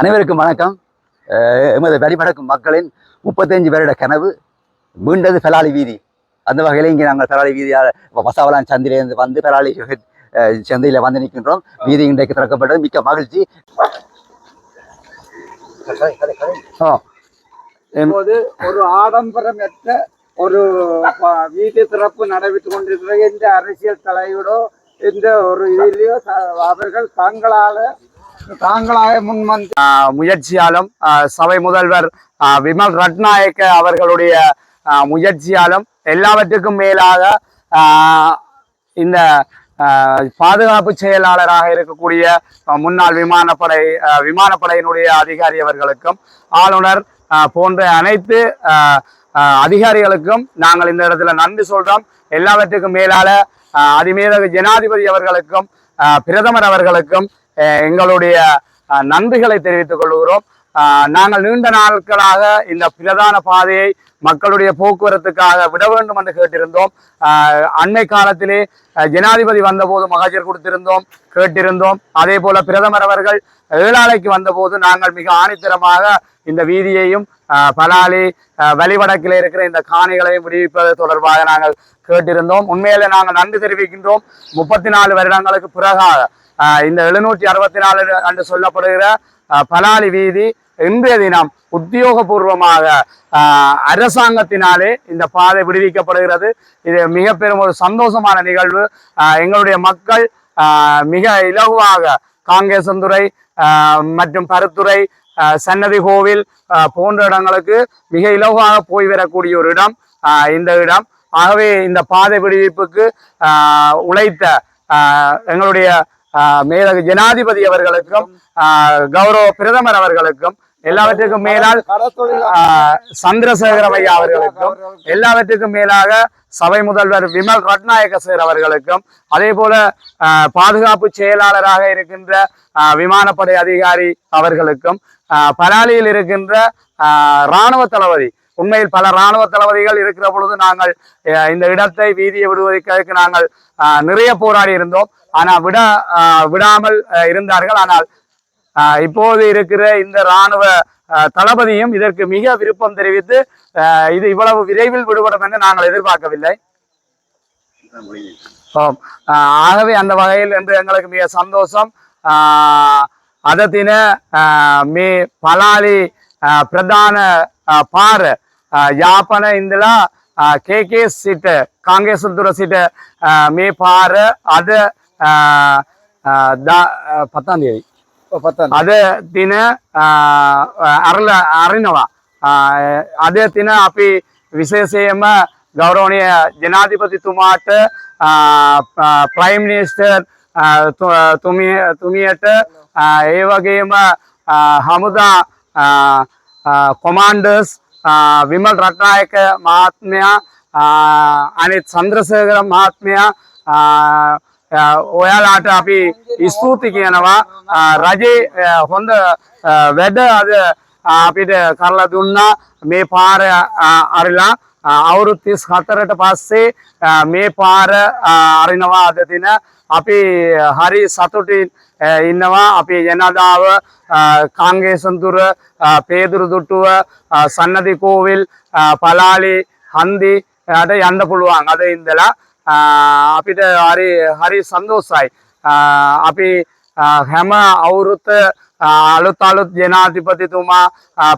அனைவருக்கும் வணக்கம். எமது வழிபடக்கும் மக்களின் முப்பத்தஞ்சு பேரோட கனவு மீண்டது பெலாலி வீதி. அந்த வகையில் இங்கே நாங்கள் பெலாலி வீதியால் வசாவலான் சந்திலிருந்து வந்து பெலாலி சந்தையில் வந்து நிற்கின்றோம். வீதி இன்றைக்கு திறக்கப்பட்டது. மிக்க மகிழ்ச்சி. ஒரு ஆடம்பரமற்ற ஒரு வீதி வீட்டு திறப்பு நடைபெற்றுக் கொண்டிருக்கிற இந்த அரசியல் தலைவரோ இந்த ஒரு இதிலேயோ அவர்கள் தாங்களால தாங்களாக முன்வந்து ஆஹ் முயற்சியாலும் சபை முதல்வர் விமல் ரட்நாயக்க அவர்களுடைய ஆஹ் முயற்சியாலும் எல்லாவற்றுக்கும் மேலாக ஆஹ் இந்த ஆஹ் பாதுகாப்பு செயலாளராக இருக்கக்கூடிய முன்னாள் விமானப்படை விமானப்படையினுடைய அதிகாரி அவர்களுக்கும் ஆளுநர் போன்ற அனைத்து ஆஹ் அதிகாரிகளுக்கும் நாங்கள் இந்த இடத்துல நன்றி சொல்றோம். எல்லாவற்றுக்கும் மேலால ஆஹ் ஜனாதிபதி அவர்களுக்கும் பிரதமர் அவர்களுக்கும் எங்களுடைய நன்றிகளை தெரிவித்துக் கொள்கிறோம். நாங்கள் நீண்ட நாட்களாக இந்த பிரதான பாதையை மக்களுடைய போக்குவரத்துக்காக விட வேண்டும் என்று கேட்டிருந்தோம். அண்மை காலத்திலே ஜனாதிபதி வந்தபோது மகஜர் கொடுத்திருந்தோம் கேட்டிருந்தோம். அதே போல பிரதமர் அவர்கள் ஏழாலைக்கு வந்தபோது நாங்கள் மிக ஆணித்தரமாக இந்த வீதியையும் பலாலி வழிவடக்கில் இருக்கிற இந்த காணிகளையும் விடுவிப்பது தொடர்பாக நாங்கள் கேட்டிருந்தோம். உண்மையிலே நாங்கள் நன்றி தெரிவிக்கின்றோம். முப்பத்தி நாலு வருடங்களுக்கு பிறகாக இந்த எழுநூற்றி அறுபத்தி நாலு என்று சொல்லப்படுகிற பலாலி வீதி இன்றைய தினம் உத்தியோகபூர்வமாக ஆஹ் அரசாங்கத்தினாலே இந்த பாதை விடுவிக்கப்படுகிறது. இது மிக பெரும் ஒரு சந்தோஷமான நிகழ்வு. ஆஹ் எங்களுடைய மக்கள் ஆஹ் மிக இலகுவாக காங்கேசந்துறை ஆஹ் மற்றும் பருத்துறை சன்னதி கோவில் போன்ற இடங்களுக்கு மிக இலகுவாக போய் வரக்கூடிய ஒரு இடம் இந்த இடம். ஆகவே இந்த பாதை விடுவிப்புக்கு உழைத்த எங்களுடைய மேலகு ஜனாதிபதி அவர்களுக்கும் ஆஹ் கௌரவ பிரதமர் அவர்களுக்கும் எல்லாவற்றுக்கும் மேலால் சந்திரசேகர ஐயா அவர்களுக்கும் எல்லாவற்றுக்கும் மேலாக சபை முதல்வர் விமல் ரட்நாயக்க சார் அவர்களுக்கும் அதே போல பாதுகாப்பு செயலாளராக இருக்கின்ற விமானப்படை அதிகாரி அவர்களுக்கும் பலாலியில் இருக்கின்ற இராணுவ தளபதி உண்மையில் பல இராணுவ தளபதிகள் இருக்கிற பொழுது நாங்கள் இந்த இடத்தை வீதியை விடுவதற்கு நாங்கள் நிறைய போராடி இருந்தோம். ஆனால் விட விடாமல் இருந்தார்கள். ஆனால் இப்போது இருக்கிற இந்த இராணுவ தளபதியும் இதற்கு மிக விருப்பம் தெரிவித்து இது இவ்வளவு விரைவில் விடுபடும் என்று நாங்கள் எதிர்பார்க்கவில்லை. ஆகவே அந்த வகையில் என்று எங்களுக்கு மிக சந்தோஷம். அதத்தின மே பலாலி பிரதான பார் இந்திலா கே கே சீட்டு காங்கேசுந்துர சீட்டு மே பார் அத සිට ආ, මේ පාර අද ආ, ආ, දා- ආ, පතාන් දේවි பத்தன் අද දින අරල අරිනවා අද තින අපි විශේෂයම ගෞරවනය ජනාධිපතිතුමාට ප්‍රයිම් මිනිස්ටර් තුමියට ඒ වගේම හමුදා කොමාන්ඩර්ස් විමල් රටනායක මහත්මයා අනිත් සන්ද්‍රසේකර මහත්මයා අ, ඔයාලාට අපි ස්තුති කියනවා. රජේ හොඳ වැඩ අද අපිට කරලා දුන්නා. මේ පාර අරිලා අ, අවුරුදු 34ට පස්සේ මේ පාර අරිනවා අද දින. අපි හරි සතුටින් ඉන්නවා. අපි ජනතාව අ, කාංගේසන්තුර අ, පේදුරු දුට්ටුව අ, සන්නදි කෝවිල් අ, පලාලි හන්දි යට යන්න පුළුවන්. අද ඉඳලා අපිට හරි හරි සන්තෝසයි ආ, අපි ආ, හැම අවුරුද්ද ආ, අලුත් අලුත් ජනාධිපතිතුමා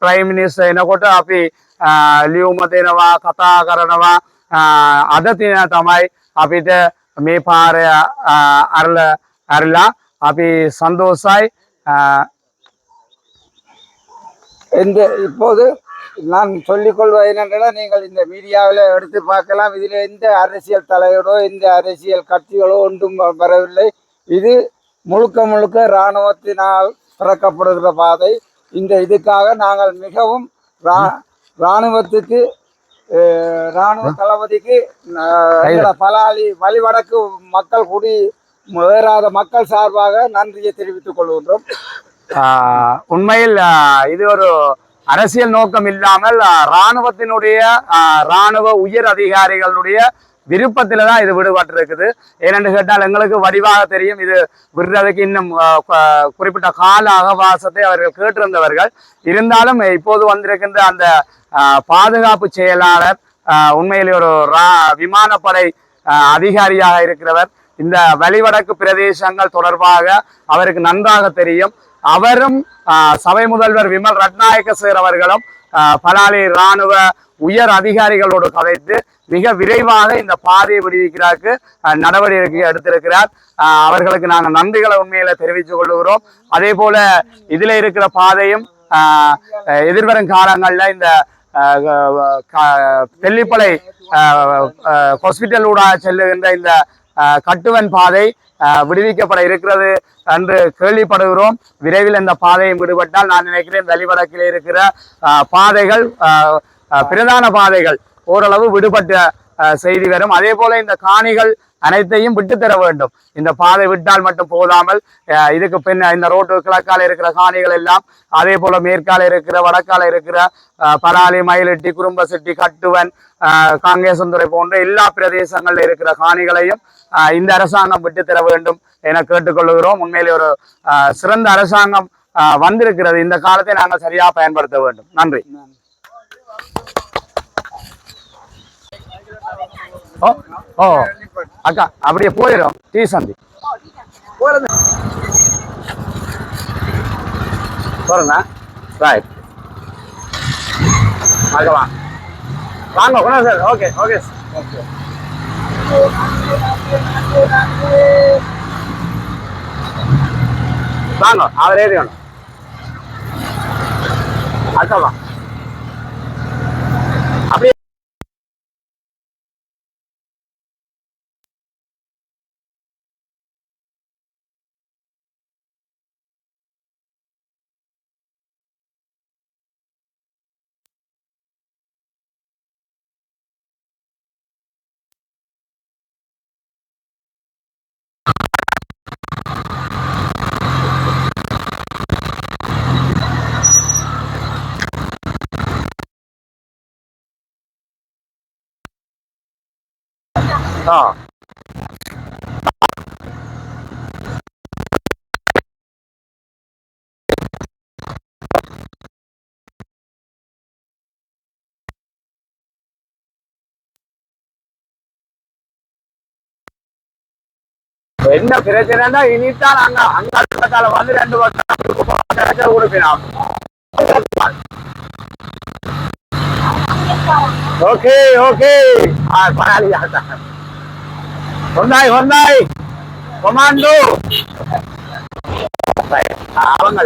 ප්‍රයිම් මිනිස්ටර් එනකොට අපි ආ, ලියුම දෙනවා කතා කරනවා ආ, අද තින තමයි අපිට මේ පාරය ආ, අරල අරලා අපි සන්තෝසයි ආ, இந்த இப்போது நான் சொல்லிக்கொள்வது என்னென்றால் நீங்கள் இந்த மீடியாவில் எடுத்து பார்க்கலாம். இதில் எந்த அரசியல் தலைவரோ எந்த அரசியல் கட்சிகளோ ஒன்றும் வரவில்லை. இது முழுக்க முழுக்க இராணுவத்தினால் திறக்கப்படுகிற பாதை. இந்த இதுக்காக நாங்கள் மிகவும் ரா- இராணுவத்துக்கு இராணுவ தளபதிக்கு பலாலி வழிவடக்கு மக்கள் குடி வேறாத மக்கள் சார்பாக நன்றியை தெரிவித்துக் கொள்கின்றோம். உண்மையில் இது ஒரு அரசியல் நோக்கம் இல்லாமல் இராணுவத்தினுடைய ஆஹ் இராணுவ உயர் அதிகாரிகளுடைய விருப்பத்துல தான் இது விடுபட்டிருக்குது. ஏனென்று கேட்டால் எங்களுக்கு வடிவாக தெரியும். இது விடுறதுக்கு இன்னும் குறிப்பிட்ட கால அகவாசத்தை அவர்கள் கேட்டிருந்தவர்கள். இருந்தாலும் இப்போது வந்திருக்கின்ற அந்த பாதுகாப்பு செயலாளர் அஹ், உண்மையிலே ஒரு ரா- விமானப்படை அஹ், அதிகாரியாக இருக்கிறவர். இந்த வழிவடக்கு பிரதேசங்கள் தொடர்பாக அவருக்கு நன்றாக தெரியும். அவரும் சபை முதல்வர் விமல் ரத்நாயக்க சேர் அவர்களும் பலாலி இராணுவ உயர் அதிகாரிகளோடு கதைத்து மிக விரைவாக இந்த பாதையை விடுவிக்கிறாருக்கு நடவடிக்கை எடுத்திருக்கிறார். அவர்களுக்கு நாங்கள் நன்றிகளை உண்மையில தெரிவித்துக் கொள்கிறோம். அதே போல இதுல இருக்கிற பாதையும் எதிர்வரும் காலங்களில் இந்த தெல்லிப்பளை ஹாஸ்பிட்டல் ஊடாக செல்லுகின்ற இந்த கட்டுவன் பாதை அஹ், விடுவிக்கப்பட இருக்கிறது என்று கேள்விப்படுகிறோம். விரைவில் இந்த பாதையும் விடுபட்டால் நான் நினைக்கிறேன் வெளிவடக்கில் இருக்கிற அஹ், பாதைகள் அஹ், அஹ், பிரதான பாதைகள் ஓரளவு விடுபட்ட அஹ், செய்தி வரும். அதே போல இந்த காணிகள் அனைத்தையும் விட்டு தர வேண்டும். இந்த பாதை விட்டால் மட்டும் போதாமல் இதுக்கு பின் இந்த ரோட்டு கிழக்கால இருக்கிற காணிகள் எல்லாம் அதே போல மேற்கால இருக்கிற வடக்கால இருக்கிற பலாலி மயிலட்டி குறும்பசெட்டி கட்டுவன் காங்கேசந்துறை போன்ற எல்லா பிரதேசங்கள்ல இருக்கிற காணிகளையும் அஹ், இந்த அரசாங்கம் விட்டு தர வேண்டும் என கேட்டுக்கொள்கிறோம் உண்மையிலே ஒரு அஹ், சிறந்த அரசாங்கம் வந்திருக்கிறது. இந்த காலத்தை நாங்கள் சரியா பயன்படுத்த வேண்டும். நன்றி. ஓ ஓ அக்கா அப்படியே போயிடும் டீ சந்தி. போறேண்ணா. ரைட் அக்கா வாங்க வாங்க சார். ஓகே ஓகே ஓகே வாங்க அவர் ஏறி வேணும் அக்கா ஆ என்ன பிரச்சனைனா இனித்தான் அங்க அங்க பக்கத்தால வந்து ரெண்டு வருஷம் கொடுப்பினான் ஓகே ஓகே ஆ பரவாயில்லையா? Hyundai Hyundai commando. அவங்க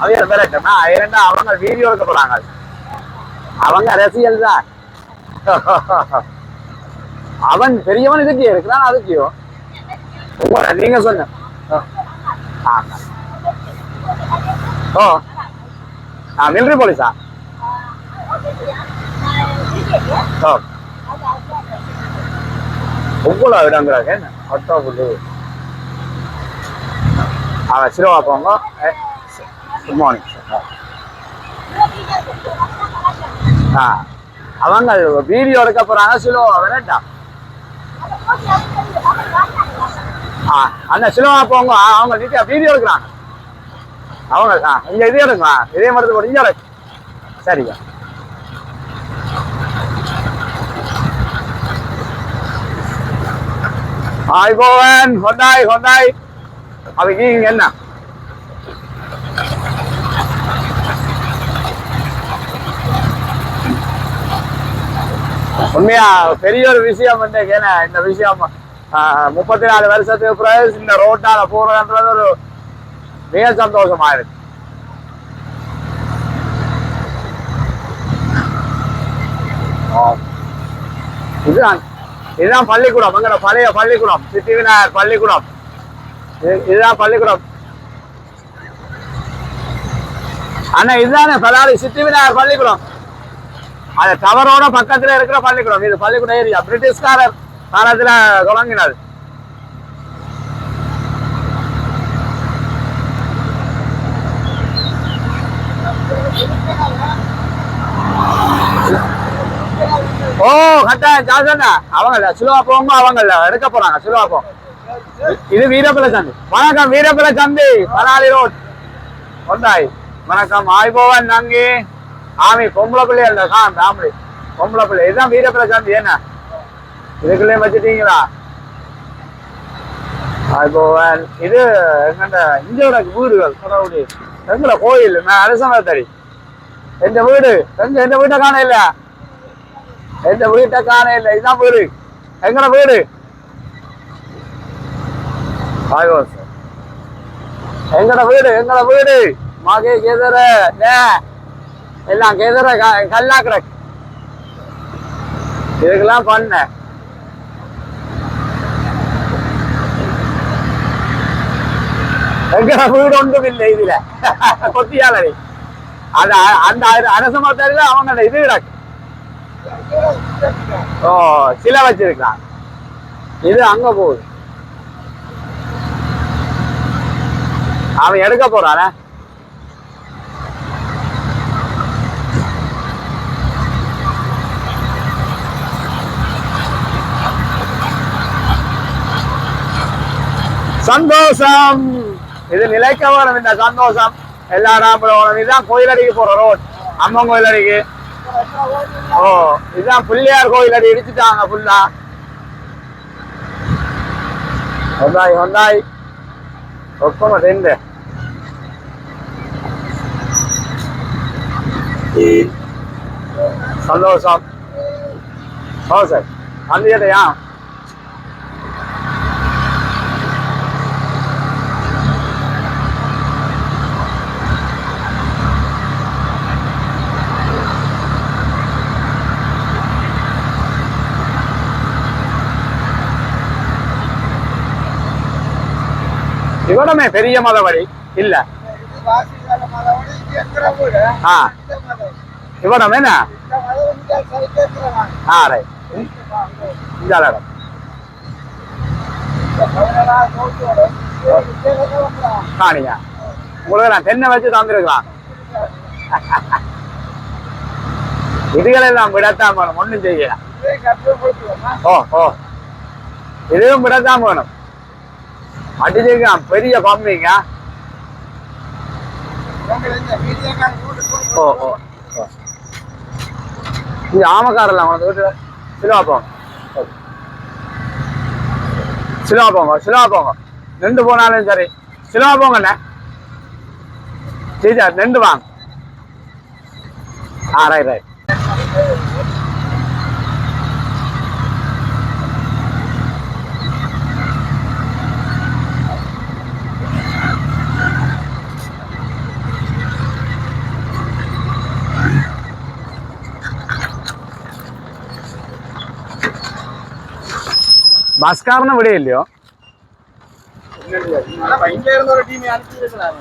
அவங்க விரட்டா இரண்டா அவங்க வீடியோ எடுக்க போறாங்க. அவங்க அரசியல் தான். அவன் பெரியவன் இதுக்கு இருக்கிறான் அதுக்கியோ நீங்க சொன்ன ஆ. ஓ ஆ மிலிட்ரி போலீஸா ஓ உங்களா இடங்கிறாங்க என்ன அட்டா புல்லு. அவன் சிறுவா போங்க குட் மார்னிங் ஆ அவங்க வீடியோ எடுக்க போறாங்க சிலுவா வேண்டாம் ஆ அண்ணா சிலுவா போங்க அவங்க டீட்டெயில் வீடியோ எடுக்கிறாங்க. அவங்க ஆ இங்கே இதே எடுங்க இதே மரத்து போட்டு எடுங்க. சரிங்க. ஹாய் ஹொண்டாய் ஹொண்டாய் அதுக்கு இங்க என்ன உண்மையா பெரிய ஒரு விஷயம் வந்து ஏன்னா இந்த விஷயம் முப்பத்தி நாலு வருஷத்துக்கு பிறகு இந்த ரோட்டால போறதுன்றது ஒரு மிக சந்தோஷமா இருக்கு இதுதான். இதுதான் பள்ளிக்கூடம். அங்கட பழைய பள்ளிக்கூடம். சித்தி விநாயகர் பள்ளிக்கூடம். இது- இதுதான் பள்ளிக்கூடம். அண்ணா இதுதானே பலாரி சித்தி விநாயகர் பள்ளிக்கூடம்? அது டவரோட பக்கத்துல இருக்கிற பள்ளிக்கூடம். இது பள்ளிக்கூடம் ஏரியா. பிரிட்டிஷ்காரர் காலத்துல தொடங்கினது. ஓ கட்டாயம் ஜாசனா அவங்கல்ல சுலுவா போங்க அவங்கல்ல எடுக்க போறாங்க சிலுவா போ இது வீரப்பிள்ளை சந்தி. வணக்கம் வீரப்பிள்ளை சந்தி. பனாலி ரோட். கொண்டாய். வணக்கம் ஆய்போவன் நங்கி. ஆமி பொம்பளை பிள்ளை இல்ல காம் ஃபேமிலி பொம்பளை பிள்ளை இதுதான் வீரப்பிள்ளை சந்தி என்ன? இதுக்குள்ளே வச்சுட்டீங்களா? ஆய்போவன். இது எங்கண்ட? இந்தியோட வீடுகள் கடவுடி எங்கட கோயில் நான் அரசமத்தடி எந்த வீடு? எங்க எந்த வீட்டை காண இல்ல எந்த வீட்டை காண இல்ல. இதுதான் வீடு. எங்கட வீடு? ஆய்வோ சார் எங்கட வீடு? எங்கட வீடு? மகே கேதர எல்லாம் கேதர கல்லா கிடக்கு. இதுக்கெல்லாம் பண்ண. எங்கட வீடு ஒன்றும் இல்லை இதுல. கொத்தியாளரி அது அந்த அரசு அரச மரத்தாரில அவனோட இது கிடக்கு. ஓ சிலை வச்சிருக்கான் இது அங்க போகுது அவன் எடுக்க போறான. சந்தோஷம். இது நிலைக்க வரும் இந்த சந்தோஷம். எல்லா ராமரோடும் இதுதான் கோயிலடிக்கு போற ரோட் அம்மன் கோயிலடிக்கு. ஓ இதுதான் பிள்ளையார் கோயில் அடி இடிச்சுட்டாங்க ஃபுல்லா ஹொந்தாய் ஹொந்தாய் ஒப்பம ரெண்டு சந்தோஷம். ஓ சார். அந்த இவடமே பெரிய மதவரி இல்ல. வாசிக்கால ஆ என்ன? ஆ ரைட் இந்த காணியா உங்களுக்கு நான் தென்னை வச்சு தந்துருக்கலாம். இதுகளெல்லாம் விடத்தான் வேணும் ஒண்ணும் செய்யலாம் ஓ ஓ. இதுவும் விடத்தான் வேணும். அடிச்சுங்க பெரிய பம்பிங்க. ஓ ஓ ஓ. இது ஆமக்காரில் உனக்கு வீட்டு சிலுவா போங்க சிலுவா போங்க சிலுவா போங்க நின்று போனாலும் சரி. சிலுவா போங்கண்ணே சரி நின்று வாங்க. ஆ ரைட் ரைட் பஸ்காரன விடையில்லையோ இங்க இருந்து ஒரு டீம் அனுப்பி இருக்கிறாங்க